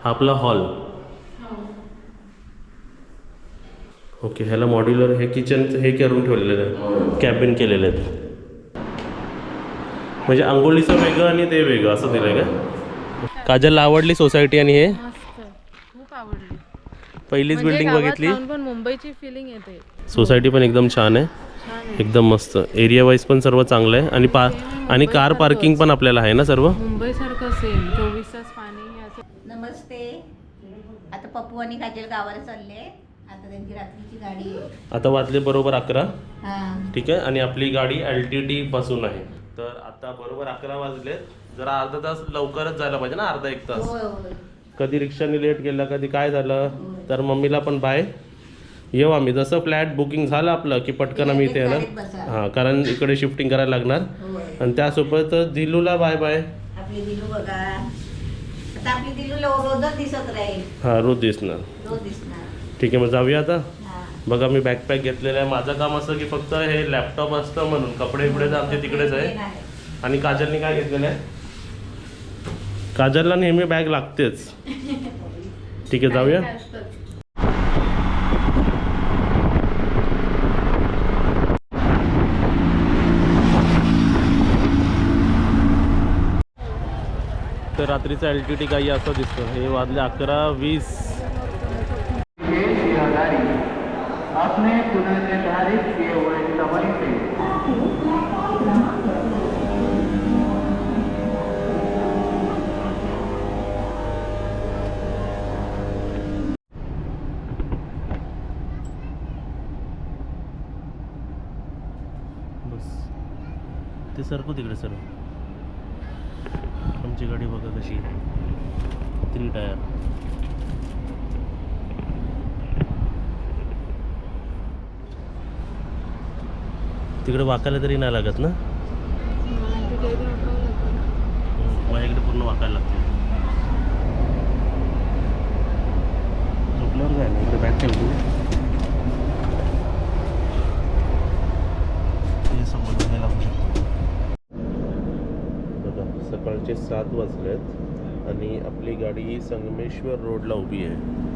हा आपला hall okay ह्याला मॉड्युलर हे किचन हे करून ठेवलेलं आहे. कॅबिन केलेले आहेत म्हणजे आंघोळीचं वेगळं आणि ते वेगळं असं दिलं आहे का? काजलला आवडली सोसायटी आणि हे? मस्त. खूप आवडली. पहिलीच म्हणजे बिल्डिंग गावात बघितली? पण मुंबईची फिलिंग येते. सोसायटी पण एकदम छान आहे. एकदम मस्त. एरिया वाईज पण सर्व चांगलं आहे. आणि पा आणि कार पार्किंग पण आपल्याला आहे ना सर्व? मुंबई सारखं सेम चोवीस तास पाणी हे असं नमस्ते आता पप्पू आणि काजल गावाला चालले. आता त्यांची रात्रीची गाडी आहे. आता वाजले बरोबर अकरा. हा. ठीक आहे? आणि आपली गाडी एल टी टी पासून आहे. तर आता बरोबर अकरा वाजले जरा अर्धा तास लवकरच जायला पाहिजे ना अर्धा एक तास. होय होय. कधी रिक्षाने लेट गेला कधी काय झालं तर मम्मीला पण बाय. येऊ आम्ही. जसं फ्लॅट बुकिंग झालं आपलं की पटकन आम्ही इथे येणार. बसा. हां कारण इकडे शिफ्टिंग करायला लागणार. होय. आणि त्यासोबत दिलूला बाय बाय आपली दिलू बघा. आता आपली दिलू लो- रोजच दिसत राहील. हां रोज दिसणार. रोज दिसणार. ठीक आहे मग जाऊया आता? हा. बघा मी बॅकपॅक घेतलेलं आहे. माझं काम असं की फक्त हे लॅपटॉप असतं म्हणून. कपडे तर आमचे तिकडेच आहे. आणि काजलने काय घेतलेलं आहे? काजलला नेहमी बॅग लागतेच. ठीक आहे जाऊया? तर रात्रीचं एल टी टी काही असं दिसतं. हे वाजले अकरा वीस. बस. ते सरकू तिकडे सर तुमची गाडी बघा कशी थ्री टायर. तिकडे वाकायला तरी नाही लागत ना? माझ्याकडे पूर्ण वाकायला लागते. झोपल्यावर काय नाही इकडे बॅग ठेवतो सकाळचे सात वाजलेत आणि आपली गाडी संगमेश्वर रोडला उभी आहे.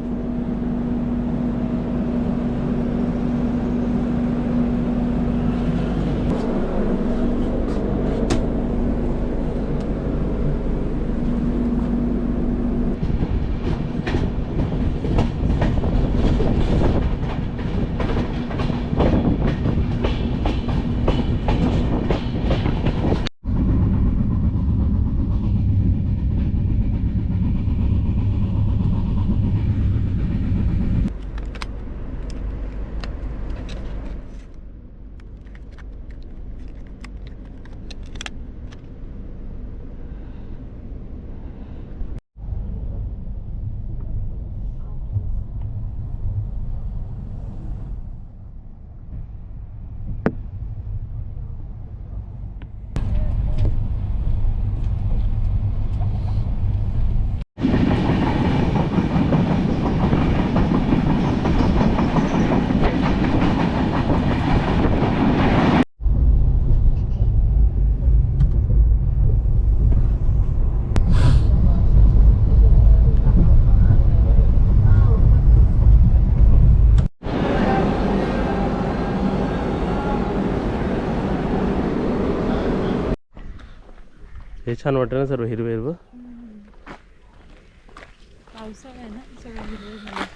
छान वाटतं ना सर्व हिरवे हिरवं?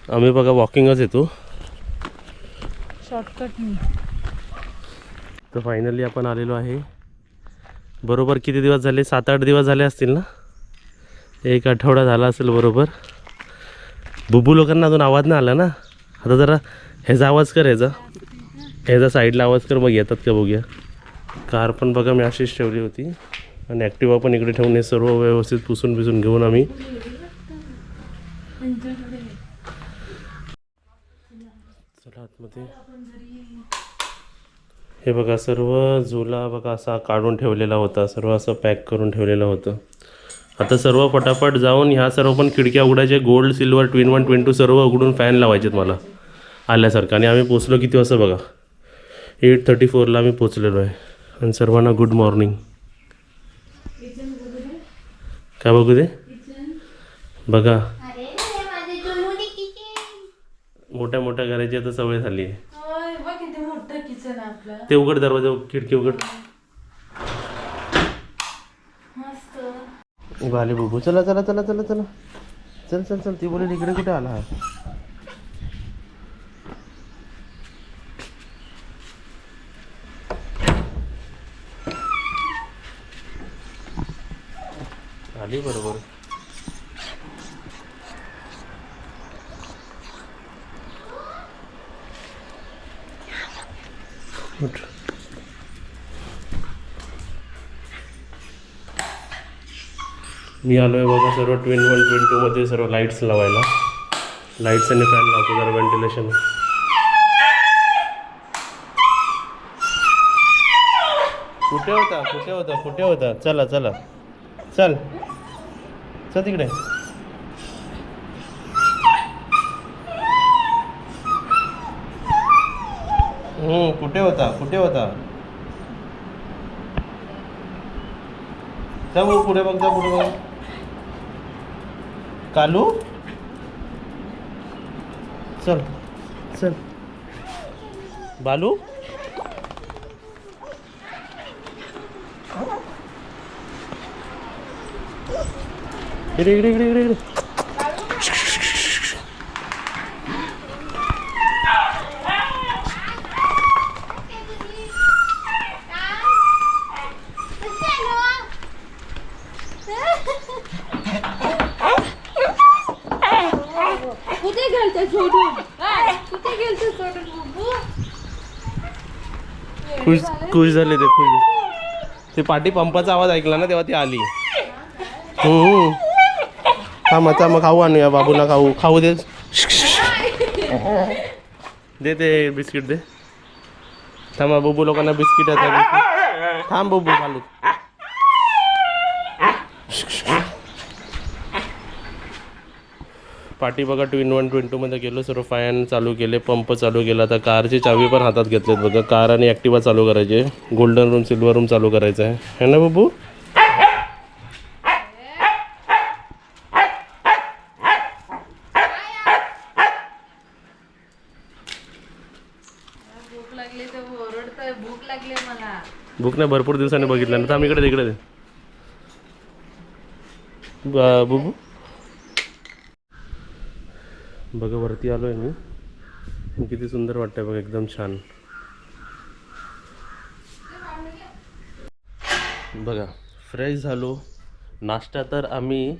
आम्ही बघा वॉकिंगच येतो. शॉर्टकट तर फायनली आपण आलेलो आहे. बरोबर किती दिवस झाले? सात आठ दिवस झाले असतील ना? एक आठवडा झाला असेल बरोबर. बुबू लोकांना अजून आवाज नाही आला ना? आता जरा ह्याचा आवाज कर ह्याचा. ह्याचा साईडला आवाज कर मग येतात का बघूया. कार पण बघा मी अशीच ठेवली होती. आणि ॲक्टिवा पण इकडे ठेवून हे सर्व व्यवस्थित पुसून पुसून घेऊन आम्ही. चला आतमध्ये. हे बघा सर्व झुला बघा असा काढून ठेवलेला होता. सर्व असं पॅक करून ठेवलेलं होतं. आता सर्व पटापट जाऊन ह्या सर्व पण खिडक्या उघडायचे. Gold silver twin one twin two सर्व उघडून फॅन लावायचेत मला. आल्यासारखं. आणि आम्ही पोचलो किती वाजता बघा? एट थर्टी फोरला आम्ही पोचलेलो आहे. आणि सर्वांना गुड मॉर्निंग का बघू दे? बघा. मोठ्या मोठ्या घराची आता सवय झाली आहे. ते उघड दरवाजा खिडकी उघड. आले बघू चला चला चला चला चला. चल चल चल. ती बोलेल इकडे कुठे आला? हा आली बरोबर. मी आलो आहे बघा सर्व ट्विन वन ट्विन टूमध्ये सर्व लाईट्स लावायला. लाईट्स आणि फॅन लावतो जरा व्हेंटिलेशन कुठे होता? कुठे होता? कुठे होता? चला चला. चल. चल तिकडे. हम्म, कुठे होता? कुठे होता? जा भाऊ पुढे बघ जा पुढे बघ. कालू? चल. चल. बालू? इकडे इकडे इकडे इकडे इकडे. कुठे गेलते सोडून? काय? कुठे गेलते सोडून बुबू? खुश खुश झाले ते खुश. ते पाठी पंपाचा आवाज ऐकला ना तेव्हा ती आली. हम्म. थांबा थांबा खाऊ आणूया बाबूला खाऊ. खाऊ दे. दे ते बिस्किट दे. थांबा बुबू लोकांना बिस्किट आहे बिस्किट थांब बुबू खालू पाठी बघा ट्विन वन ट्विन गेलो सर्व फॅन चालू केले पंप चालू केला. आता कारची चावी पण हातात घेतलेत बघा. कार आणि ॲक्टिवा चालू करायचे. गोल्डन रूम सिल्वर रूम चालू करायचं आहे है ना बाबू भूक लागली तर ओरडतोय भूक लागली मला बुक नाही भरपूर दिवसांनी बघितलं ना थांब इकडे इकडे दे. बुबू? बघा वरती आलो आहे मी. किती सुंदर वाटतंय बघा एकदम छान. बघा फ्रेश झालो. नाश्ता तर आम्ही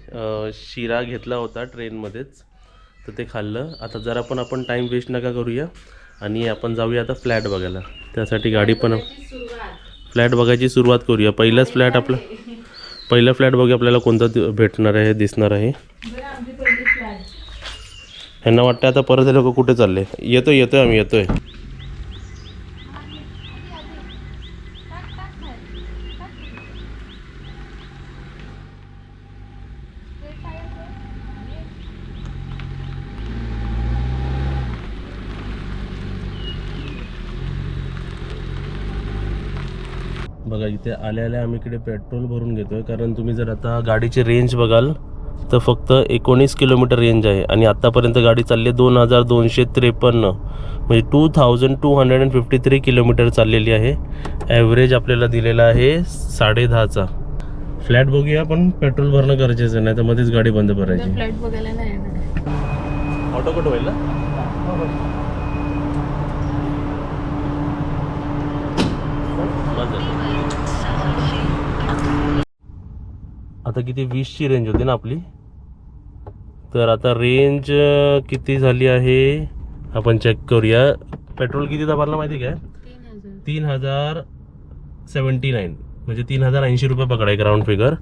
शिरा घेतला होता ट्रेनमध्येच तर ते खाल्लं. आता जरा पण आपण टाईम वेस्ट नका करूया. आणि आपण जाऊया आता फ्लॅट बघायला. त्यासाठी गाडी पण फ्लॅट बघायची सुरुवात करूया. पहिलाच फ्लॅट आपला पहिला फ्लॅट बघूया आपल्याला कोणता भेटणार आहे दिसणार आहे. ह्यांना वाटतं आता परत हे लोक कुठे चालले? येतोय येतोय आम्ही येतोय बघा इथे आल्या आल्या आम्ही इकडे पेट्रोल भरून घेतोय. कारण तुम्ही जर आता गाडीची रेंज बघाल तर फक्त एकोणीस किलोमीटर रेंज आहे. आणि आत्तापर्यंत गाडी चालली आहे दोन हजार दोनशे त्रेपन्न. म्हणजे two thousand two hundred and fifty three kilometre चाललेली आहे. ॲव्हरेज आपल्याला दिलेला आहे साडे दहाचा. फ्लॅट बघूया पण पेट्रोल भरणं गरजेचं आहे, नाही तर मध्येच गाडी बंद करायची बघायला नाही ऑटो कुठं होईल ना? आता किती? वीसची रेंज होती ना आपली. तर आता रेंज किती झाली आहे? आपण चेक करूया. पेट्रोल किती भरला माहिती काय? तीन हजार तीन हजार सेवन्टी नाईन म्हणजे तीन हजार ऐंशी रुपये पकडाय ground figure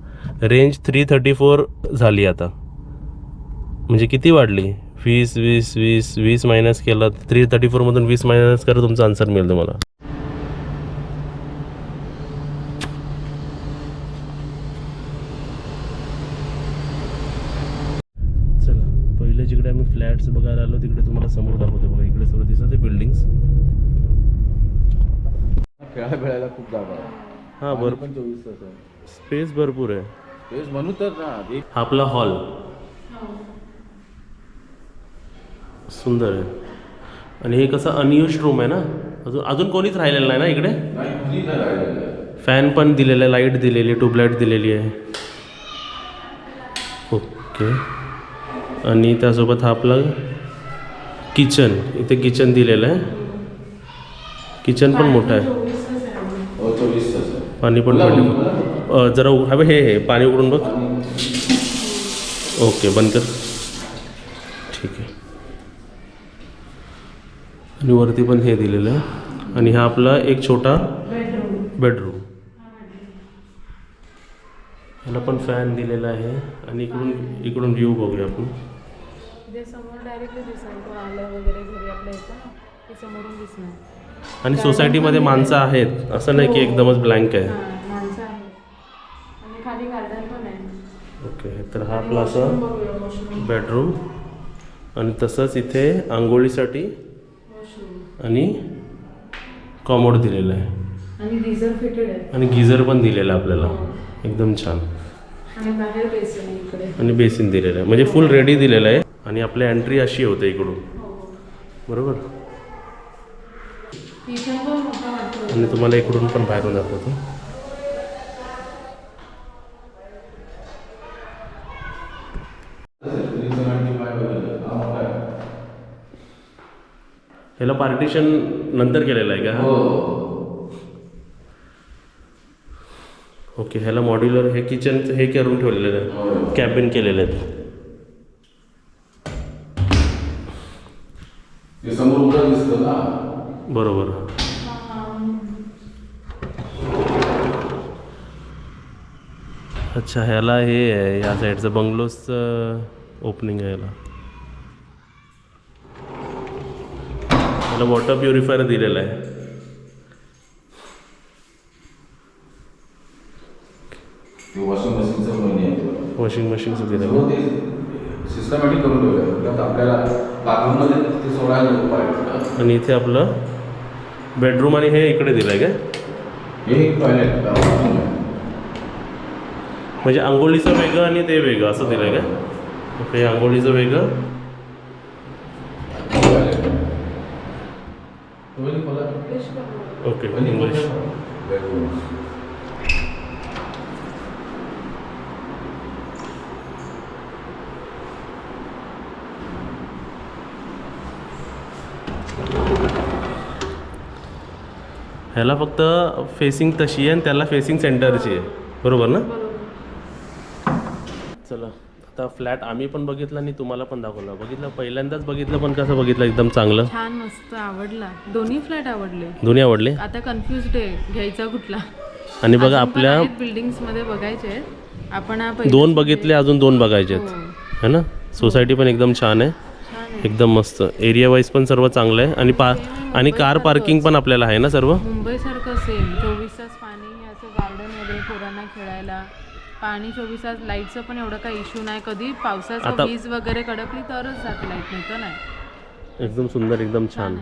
range three thirty four झाली आता. म्हणजे किती वाढली? वीस वीस वीस वीस मायनस केलं थ्री थर्टी फोरमधून वीस मायनस करा तुमचा आन्सर मिळेल तुम्हाला चला पहिले जिकडे आम्ही फ्लॅट्स बघायला आलो तिकडे तुम्हाला समोर दाखवतो बघा. इकडे सर्व दिसत आहे बिल्डिंग्स खेळायला खेळायला खूप जागा आहे. हां भरपूर चोवीस तास आहे. स्पेस भरपूर आहे. तेच म्हणू तर ना आपला हॉल सुंदर आहे. आणि हे कसं अनयुज रूम आहे ना? अजून अजून कोणीच राहिलेलं नाही ना इकडे. फॅन पण दिलेला आहे लाइट दिलेली आहे ट्यूबलाईट दिलेली आहे. ओके आणि त्यासोबत हा आपला किचन इथे किचन दिलेलं आहे. किचन पण मोठं आहे. हो. पाणी पण. अ, जरा हवे हे हे पाणी उघडून बघ. ओके बंद कर. ठीक आहे. आणि वरती पण हे दिलेलं आहे. आणि हा आपला एक छोटा बेडरूम ह्याला पण फॅन दिलेला आहे. आणि इकडून इकडून व्ह्यू बघूया आपण. ते समोर डायरेक्टली दिसणार कोण आलं वगैरे घरी आपल्या येतं ना ते समोरून दिसणार. आणि सोसायटीमध्ये माणसं आहेत असं नाही की एकदमच ब्लँक आहे. हां माणसं आहे आणि खाली गार्डन पण आहे. ओके तर हा आपला असं बघूया वॉशरूम बेडरूम आणि तसंच इथे आंघोळीसाठी वॉशरूम आणि कॉमोड दिलेलं आहे. आणि गिझर फिटेड आहे. आणि गिझर पण दिलेलं आहे आपल्याला. एकदम छान. आणि बाहेर बेसिन आहे इकडे. आणि बेसिन दिलेलं आहे. म्हणजे फुल रेडी दिलेलं आहे. आणि आपली एंट्री अशी होते इकडून बरोबर आणि तुम्हाला इकडून पण बाहेरून दाखवतो? हा आहे. ह्याला पार्टिशन नंतर केलेलं आहे का हो ओके ह्याला मॉड्युलर हे किचन हे करून ठेवलेलं आहे हो. कॅबिन केलेले आहेत ते समोर दिसतं ना. बरोबर. अच्छा ह्याला हे आहे या साईडचं बंगलोजचं ओपनिंग आहे याला. याला वॉटर प्युरिफायर दिलेलं आहे. वॉशिंग मशीनचं. वॉशिंग मशीनचं ते सिस्टमॅटिक करून ठेवलं आपल्याला बाथरूममध्ये ते सोडायला नको पाहिजे आणि इथे आपलं बेडरूम आणि हे इकडे दिलं आहे काय? हे टॉयलेट आहे. म्हणजे आंघोळीचं वेगळं आणि ते वेगळं असं दिलं आहे काय? ओके आंघोळीचं वेगळं. ओके पण इंग्लिश ह्याला फक्त फेसिंग तशी आहे आणि त्याला फेसिंग सेंटरची आहे. बरोबर ना? चला आता फ्लॅट आम्ही पण बघितला आणि तुम्हाला पण दाखवला. बघितलं पहिल्यांदाच बघितलं पण कसं बघितलं एकदम चांगलं? छान मस्त आवडला. दोन्ही फ्लॅट आवडले. दोन्ही आवडले? आता कन्फ्युज आहे घ्यायचा कुठला? आणि बघा आपल्या बिल्डिंग्समध्ये बघायचे. आपण दोन बघितले अजून दोन बघायचे आहेत. हो. है ना? सोसायटी पण एकदम छान आहे. एकदम मस्त. एरिया वाईज पण सर्व चांगलं आहे. आणि पा आणि कार पार्किंग पण आपल्याला आहे ना सर्व? मुंबई सारखं सेम चोवीस तास पाणी असं गार्डन वगैरे पोरांना खेळायला. पाणी चोवीस तास लाईटचं पण एवढं काही इश्यू नाही. कधी पावसाचं वीज वगैरे कडकली तरच जात लाइट नाही तर नाही. एकदम सुंदर एकदम छान.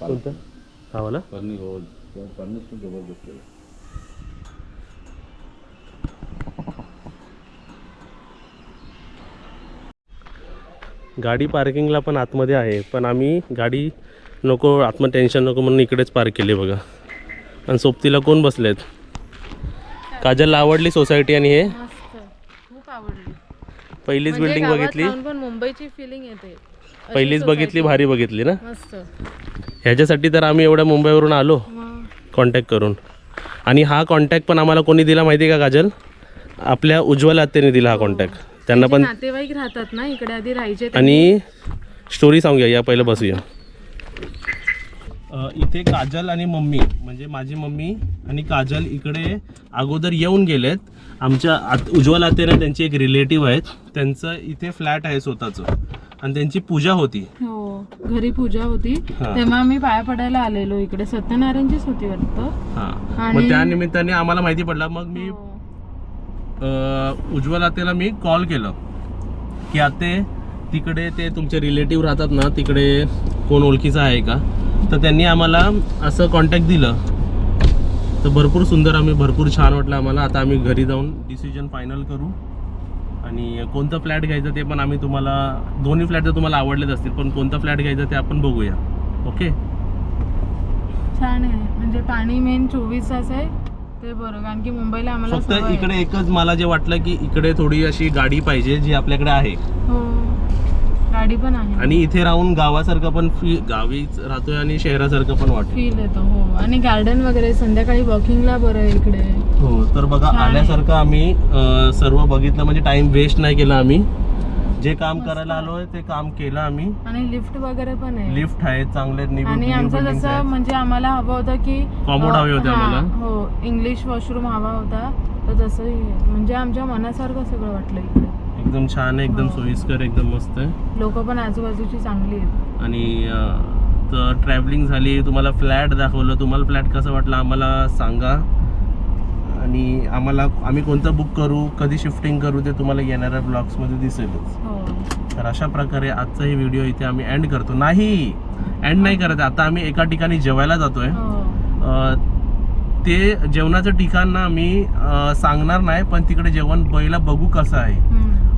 कोणतं? हा वाला फर्निश हो फर्निश पण जबरदस्त गाडी पार्किंगला पण आतमध्ये आहे पण आम्ही गाडी नको आत्म टेन्शन नको म्हणून इकडेच पार्क केली बघा. आणि सोबतीला कोण बसलेत? काजलला आवडली सोसायटी आणि हे? खूप आवडली. पहिलीच म्हणजे बिल्डिंग गावात बघितली? मुंबईची फिलिंग येते. पहिलीच बघितली. भारी बघितली ना? ह्याच्यासाठी तर आम्ही एवढ्या मुंबईवरून आलो कॉन्टॅक्ट करून. आणि हा कॉन्टॅक्ट पण आम्हाला कोणी दिला माहिती आहे का काजल? आपल्या उज्ज्वल आत्याने दिला हा कॉन्टॅक्ट त्यांना पण नातेवाईक राहतात ना इकडे आधी राहायचे. आणि स्टोरी सांगूया या पहिलं बसूया. इथे काजल आणि मम्मी म्हणजे माझी मम्मी आणि काजल इकडे अगोदर येऊन गेलेत. आमच्या आत उज्ज्वल आतेने त्यांची एक रिलेटिव्ह आहेत. त्यांचं इथे फ्लॅट आहे स्वतःचं. आणि त्यांची पूजा होती. हो घरी पूजा होती. तेव्हा आम्ही पाया पडायला आलेलो इकडे. सत्यनारायणचीच होती वाटतं. हां. आणि- त्या निमित्ताने आम्हाला माहिती पडलं. मग मी हो. उज्ज्वल आतेला मी कॉल केलं. की आते तिकडे ते तुमचे रिलेटिव्ह राहतात ना तिकडे कोण ओळखीचं आहे का? तर त्यांनी आम्हाला असं कॉन्टॅक्ट दिलं. तर भरपूर सुंदर आम्ही भरपूर छान वाटलं आम्हाला. आता आम्ही घरी जाऊन डिसिजन फायनल करू. आणि कोणतं फ्लॅट घ्यायचं ते पण आम्ही तुम्हाला दोन्ही फ्लॅट तर तुम्हाला आवडलेच असतील पण कोणतं फ्लॅट घ्यायचं ते आपण बघूया. ओके छान आहे. म्हणजे पाणी मेन चोवीस तास आहे. ते बरं कारण की मुंबईला आम्हाला फक्त सवय आहे. इकडे एकच मला जे वाटलं की इकडे थोडी अशी गाडी पाहिजे जी आपल्याकडे आहे. हो. गाडी पण आहे. आणि इथे राहून गावासारखं पण फी गावीच राहतोय आणि शहरासारखं पण वाटेल. फील येतो हो. आणि गार्डन वगैरे संध्याकाळी वॉकिंगला बरं आहे इकडे. हो तर बघा छान आहे. आल्यासारखं आम्ही अं, सर्व बघितलं म्हणजे टाइम वेस्ट नाही केला आम्ही. जे काम. करायला आलोय ते काम केलं आम्ही आणि लिफ्ट वगैरे पण आहे लिफ्ट आहेत चांगले आणि आमचं जसं. म्हणजे आम्हाला हवं होतं की अ, हवे होते हा, आम्हाला. हो इंग्लिश वॉशरूम हवा होता तर तसंही आहे. म्हणजे आमच्या मनासारखं सगळं वाटलं इकडे एकदम छान आहे एकदम हो. सोयीस्कर एकदम मस्त आहे लोक पण आजूबाजूची चांगली आहेत आणि तर ट्रॅव्हलिंग झाली तुम्हाला फ्लॅट दाखवलं तुम्हाला फ्लॅट कसं वाटलं आम्हाला सांगा आणि आम्हाला आम्ही कोणतं बुक करू कधी शिफ्टिंग करू ते तुम्हाला येणाऱ्या ब्लॉग्समध्ये दिसेलच. हो. तर अशा प्रकारे आजचा ही व्हिडिओ इथे आम्ही एंड करतो. नाही! एंड नाही करत. आता आम्ही एका ठिकाणी जेवायला जातोय. हो. ते जेवणाचं ठिकाण ना आम्ही अं, सांगणार नाही पण तिकडे जेवण पहिला बघू कसं आहे.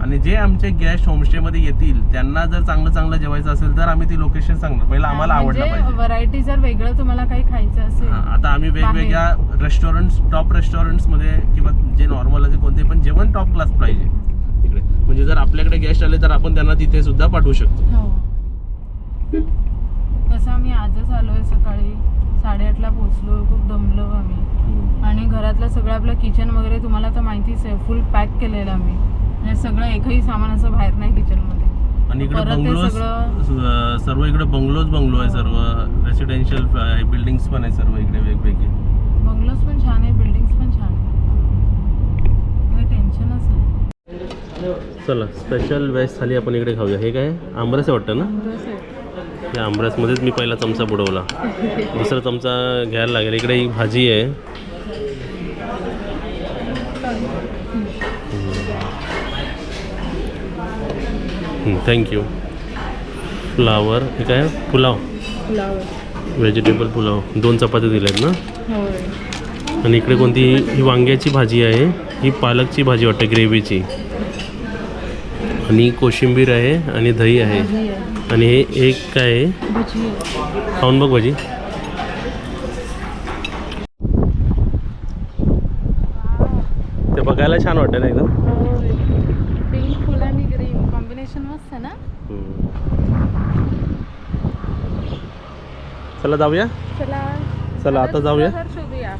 आणि जे आमचे गेस्ट होमस्टेमध्ये येतील त्यांना जर चांगलं चांगलं जेवायचं असेल तर आम्ही ती लोकेशन सांगणार. पहिलं आम्हाला आवडलं म्हणजे पाहिजे. व्हरायटी जर वेगळं तुम्हाला काही खायचं असेल हा, आता आम्ही वेगवेगळ्या रेस्टॉरंट्स टॉप रेस्टॉरंट्समध्ये किंवा जे नॉर्मल असे कोणते पण जेवण टॉप क्लास पाहिजे. तिकडे म्हणजे जर आपल्याकडे गेस्ट आले तर आपण त्यांना तिथे सुद्धा पाठवू शकतो. हो. कसं आम्ही आजच आलोय सकाळी साडेआठला पोचलो खूप दमलो आम्ही. आणि घरातलं सगळं आपलं किचन वगैरे तुम्हाला तर माहितीच आहे फुल पॅक केलेलं आम्ही. म्हणजे सगळं एकही सामान असं बाहेर नाही किचनमध्ये आणि इकडे परत ते बंगलोज सगळं- सर्व इकडे बंगलोज बंगलो आहे सर्व. रेसिडेन्शियल बिल्डिंग्स पण आहे सर्व इकडे वेगवेगळे. बंगलोज पण छान आहे बिल्डिंग्स पण छान आहे काही टेन्शनच नाही चला स्पेशल वेज थाली आपण इकडे खाऊया. हे काय? आमरस आहे वाटतं ना? बस आहे. या आमरसमध्येच मी पहिला चमचा बुडवला. दुसरा चमचा घ्यायला लागेल. इकडे ही भाजी आहे. थँक्यू फ्लावर हे काय? पुलाव. पुलाव. व्हेजिटेबल पुलाव. दोन चपात्या दिल्या आहेत ना आणि इकडे कोणती? ही वांग्याची भाजी आहे. ही पालकची भाजी वाटते ग्रेव्हीची. आणि कोशिंबीर आहे आणि दही आहे. आणि हे एक काय आहे? खाऊन बघ भाजी. ते बघायला छान वाटतं ना एकदम? कॉम्बिनेशन मस्त आहे ना? चला जाऊया. चला. चला आता जाऊया. शोधूया.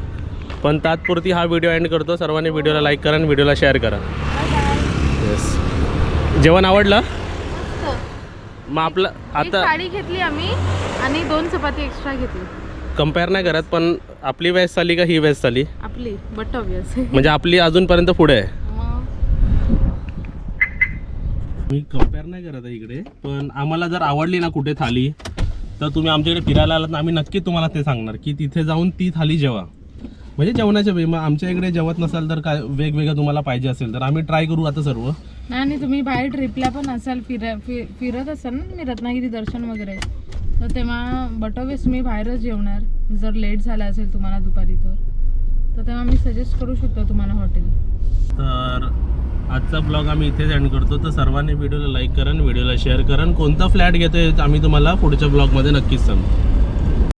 पण तात्पुरती हा व्हिडिओ एंड करतो. सर्वांनी व्हिडिओला लाईक करा आणि व्हिडिओला शेअर करा. येस जेवण आवडलं? मग आपलं आता साडी घेतली आम्ही आणि दोन चपाती एक्स्ट्रा घेतली. कंपेअर नाही करत पण आपली वेज चाली का ही वेज चाली आपली बट ऑब्विस म्हणजे आपली अजूनपर्यंत पुढे आहे. मी कंपेअर नाही करत आहे इकडे पण आम्हाला जर आवडली ना कुठे थाली तर तुम्ही आमच्याकडे फिरायला आलात ना आम्ही नक्की तुम्हाला ते सांगणार की तिथे जाऊन ती थाली जेवा. म्हणजे जेवणाच्या वेळी मग आमच्या इकडे जेवत नसाल तर काय वेगवेगळं तुम्हाला पाहिजे असेल तर आम्ही ट्राय करू आता सर्व. आणि तुम्ही बाहेर ट्रिपला पण असाल फिर फि- फिरत असाल ना तुम्ही रत्नागिरी दर्शन वगैरे तर तेव्हा बट ऑब्वियस मी बाहेरच जेवणार. जर लेट झाला असेल तुम्हाला दुपारी तर. तर तेव्हा मी सजेस्ट करू शकतो तुम्हाला हॉटेल तर आजचा ब्लॉग आम्ही इथेच एंड करतो. तर सर्वांनी व्हिडिओला लाईक करा व्हिडिओला शेअर करा. कोणता फ्लॅट घेतोय आम्ही तुम्हाला पुढच्या ब्लॉगमध्ये नक्कीच सांगू.